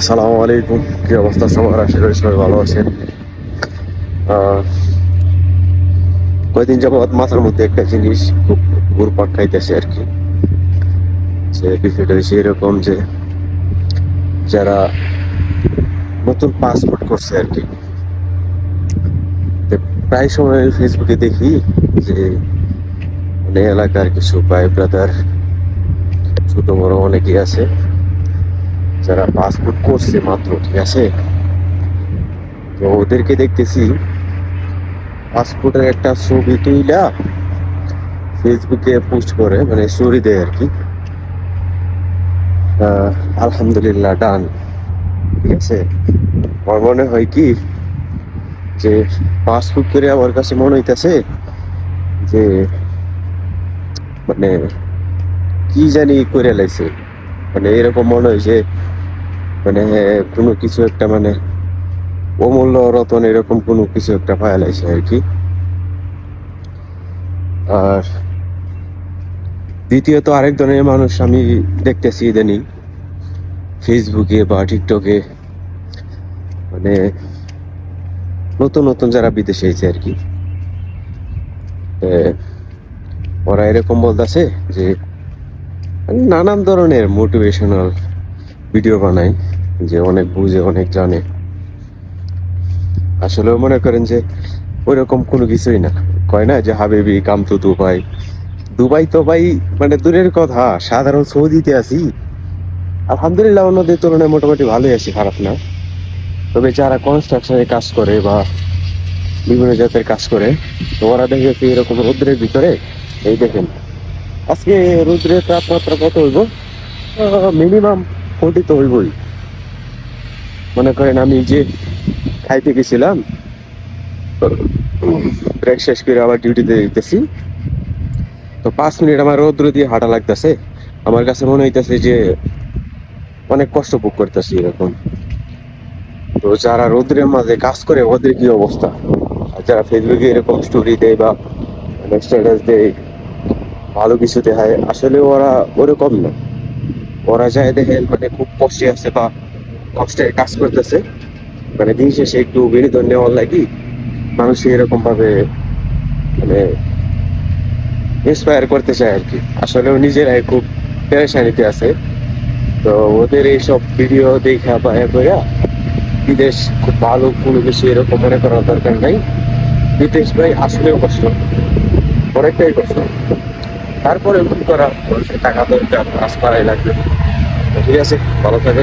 আসসালামু আলাইকুম। কি অবস্থা সবার? আশা করি সবাই ভালো আছেন। আহ, কয়দিন যাবৎ মাথার মধ্যে একটা জিনিস খুব ঘুরপাক খাইতেছে আর কি। যে বিষয়টা হচ্ছে এরকম যে যারা নতুন পাসপোর্ট করছে আর কি। প্রায় সময় ফেসবুকে দেখি যে এলাকার কিছু ভাই ব্রাদার ছোট বড় অনেকেই আছে। যারা পাসপোর্ট করছে মাত্র, ঠিক আছে? তো ওদেরকে দেখতেছি পাসপোর্টের একটা ছবি তুইলা ফেসবুকে পোস্ট করে মানে স্টোরি দেয় আর কি আলহামদুলিল্লাহ ডান ঠিক আছে? আমার মনে হয় কি, যে পাসপোর্ট করে আমার কাছে মনে হইতেছে যে মানে কি জানি করে লাইছে। মানে এরকম মনে হয় যে মানে কোনো কিছু একটা মানে অমূল্য রতন এরকম কোনো কিছু একটা পায়া লাইছে আর কি। আর দ্বিতীয়ত আরেক ধরনের মানুষ আমি দেখতেছি ইদানিং ফেসবুকে বা টিকটকে। মানে নতুন নতুন যারা বিদেশে এসে আর কি। ওরা এরকম বলতেছে যে, নানান ধরনের মোটিভেশনাল ভিডিও বানায় যে অনেক বুঝে, অনেক জানে। আসলে মনে করেন যে ওইরকম কোনো কিছুই না। কয় না যে হাবিবি কাম তো দুবাই। দুবাই তো ভাই মানে দূরের কথা, সাধারণ সৌদিতে আছি। আলহামদুলিল্লাহ অন্যদের তুলনায় মোটামুটি ভালোই আছি, খারাপ না। তবে যারা কনস্ট্রাকশনে কাজ করে বা বিভিন্ন জাতের কাজ করে, তো ওরা দেখেছি এরকম রৌদ্রের ভিতরে, এই দেখেন। আজকে রৌদ্রের তাপমাত্রা কত হইব? মিনিমাম ফোর্টি তো হইবই। মনে করেন আমি যে খাইতে গেছিলাম, ব্রেক শেষ করে আবার ডিউটিতে যেতেছি। তো পাঁচ মিনিট আমার রৌদ্র দিয়ে হাঁটা লাগতেছে। আমার কাছে মনে হইতেছে যে অনেক কষ্ট ভোগ করতেছি এরকম। তো যারা রৌদ্রের মাঝে কাজ করে, ওদের কি অবস্থা? যারা ফেসবুকে এরকম স্টোরি দেয় বা স্ট্যাটাস দেয়, ভালো কিছু দেখায়, আসলে ওরা ওরকম না। ওরা যায় দেখে মানে খুব কষ্টে আছে বা কষ্টে কাজ করতেছে। মানে দিন শেষে একটু বিনোদন নেওয়ার লাগি মানুষ এরকম ভাবে মানে ইন্সপায়ার করতে চায় আর কি আসলেও নিজেরাই খুব পেরেশানিতে আছে। তো ওদের এইসব ভিডিও দেখা বা এ কইরা বিদেশ খুব ভালো কোনো কিছু এরকম মনে করার দরকার নাই। বিদেশ ভাই আসলেও কষ্ট। অনেকটাই কষ্ট। তারপরে কি করা টাকা দরকার কাজ করাই লাগবে। ঠিক আছে ভালো থাকে